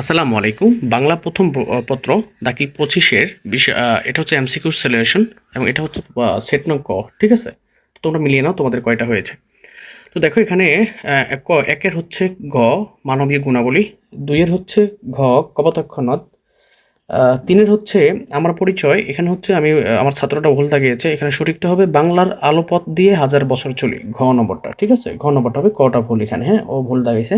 আসসালামু আলাইকুম। বাংলা প্রথম পত্র দাখিল পঁচিশের বিষয় এটা হচ্ছে এমসিকিউ সলিউশন এবং এটা হচ্ছে সেট নং ক ঠিক আছে? তোমরা মিলিয়ে নাও তোমাদের কয়টা হয়েছে। তো দেখো এখানে ক একের হচ্ছে গ মানবীয় গুণাবলী। দুইয়ের হচ্ছে ঘ কপতক্ষণত আহ, তিনের হচ্ছে আমার পরিচয়। এখানে হচ্ছে আমি আমার ছাত্রটা ভুল দাগিয়েছে এখানে সঠিকটা হবে বাংলার আলোপথ দিয়ে হাজার বছর চলি। ঘ নম্বরটা ঠিক আছে? ঘ নম্বরটা হবে কটা ভুল এখানে হ্যাঁ? ও ভুল দাগিয়েছে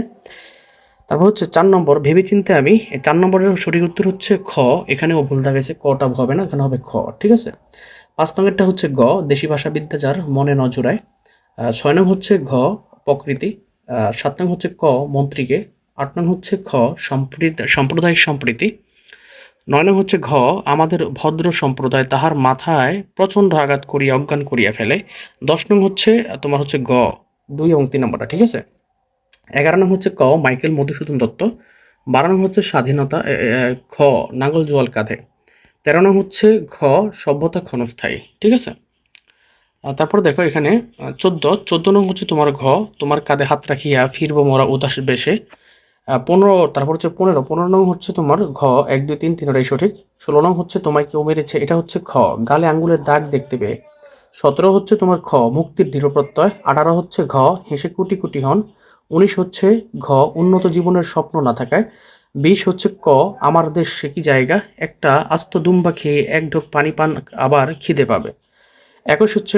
তারপর হচ্ছে চার নম্বর ভেবে চিনতে আমি চার নম্বরের সঠিক উত্তর হচ্ছে খ। এখানেও ভুল দাগেছে কটা হবে না, এখানে হবে খ, ঠিক আছে? পাঁচ নম্বরটা হচ্ছে গ, দেশি ভাষাবিদ্যা যার মনে নজরায় ছয় নং হচ্ছে ঘ, প্রকৃতি। সাত নং হচ্ছে ক, মন্ত্রীকে। আট নং হচ্ছে খ সাম্প্রদায়িক সম্প্রীতি। নয় নং হচ্ছে ঘ, আমাদের ভদ্র সম্প্রদায় তাহার মাথায় প্রচণ্ড আঘাত করিয়া, অজ্ঞান করিয়া ফেলে। দশ নং হচ্ছে, তোমার হচ্ছে গ, দুই এবং তিন নম্বরটা, ঠিক আছে? এগারো নং হচ্ছে ক, মাইকেল মধুসূদন দত্ত। বারো নং হচ্ছে স্বাধীনতা খ, নাঙ্গল জোয়াল কাঁধে। তেরো নং হচ্ছে ঘ, সভ্যতা ক্ষণস্থায়ী, ঠিক আছে? তারপর দেখো এখানে চোদ্দ চোদ্দ নং হচ্ছে তোমার ঘ, তোমার কাঁধে হাত রাখিয়া ফিরবো মরা উদাস বেশে। পনেরো, তারপর হচ্ছে পনেরো পনেরো নং হচ্ছে তোমার ঘ, এক, দুই, তিন তিনটাই সঠিক। ষোলো নং হচ্ছে তোমায় কেউ মেরেছে, এটা হচ্ছে খ, গালে আঙ্গুলের দাগ দেখতে পেয়ে। সতেরো হচ্ছে তোমার খ, মুক্তির দৃঢ় প্রত্যয়। আঠারো হচ্ছে ঘ, হেসে কুটি কুটি হন। উনিশ হচ্ছে ঘ, উন্নত জীবনের স্বপ্ন না থাকায়। বিশ হচ্ছে ক, আমার দেশ সে কি জায়গা? একটা আস্ত দুম্বা খেয়ে এক ঢোক পানি পান, আবার খিদে পাবে। একুশ হচ্ছে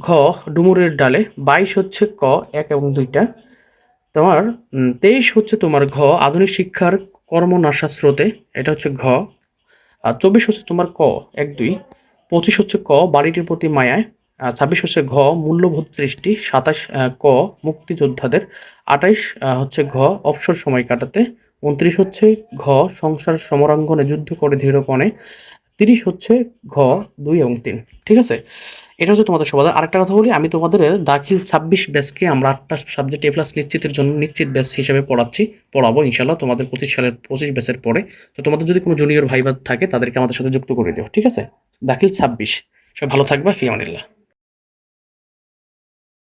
ঘ, ডুমুরের ডালে। বাইশ হচ্ছে ক, এক এবং দুইটা। তোমার তেইশ হচ্ছে তোমার ঘ, আধুনিক শিক্ষার কর্মনাশা স্রোতে। এটা হচ্ছে ঘ। আর চব্বিশ হচ্ছে তোমার ক, এক, দুই। পঁচিশ হচ্ছে ক, বাড়িটির প্রতি মায়ায়। ছাব্বিশ হচ্ছে ঘ, মূল্যবোধ সৃষ্টি, সাতাশ ক, মুক্তিযোদ্ধাদের, আঠাইশ হচ্ছে ঘ, অবসর সময় কাটাতে, উনত্রিশ হচ্ছে ঘ, সংসার সমরাঙ্গনে যুদ্ধ করে দৃঢ়পণে তিরিশ হচ্ছে ঘ, দুই এবং তিন, ঠিক আছে? এটা হচ্ছে তোমাদের সমাধান আরেকটা কথা বলি, আমি তোমাদের দাখিল ছাব্বিশ ব্যাচকে আমরা আটটা সাবজেক্ট এ প্লাস নিশ্চিতের জন্য নিশ্চিত ব্যাচ হিসেবে পড়াচ্ছি, পড়াবো ইনশাল্লাহ তোমাদের পঁচিশ সালের, পঁচিশ ব্যাচের পরে। তো তোমাদের যদি কোনো জুনিয়র ভাইবার থাকে তাদেরকে আমাদের সাথে যুক্ত করে দিও, ঠিক আছে? দাখিল ছাব্বিশ। সব ভালো থাকবে, ফি আমানিল্লাহ।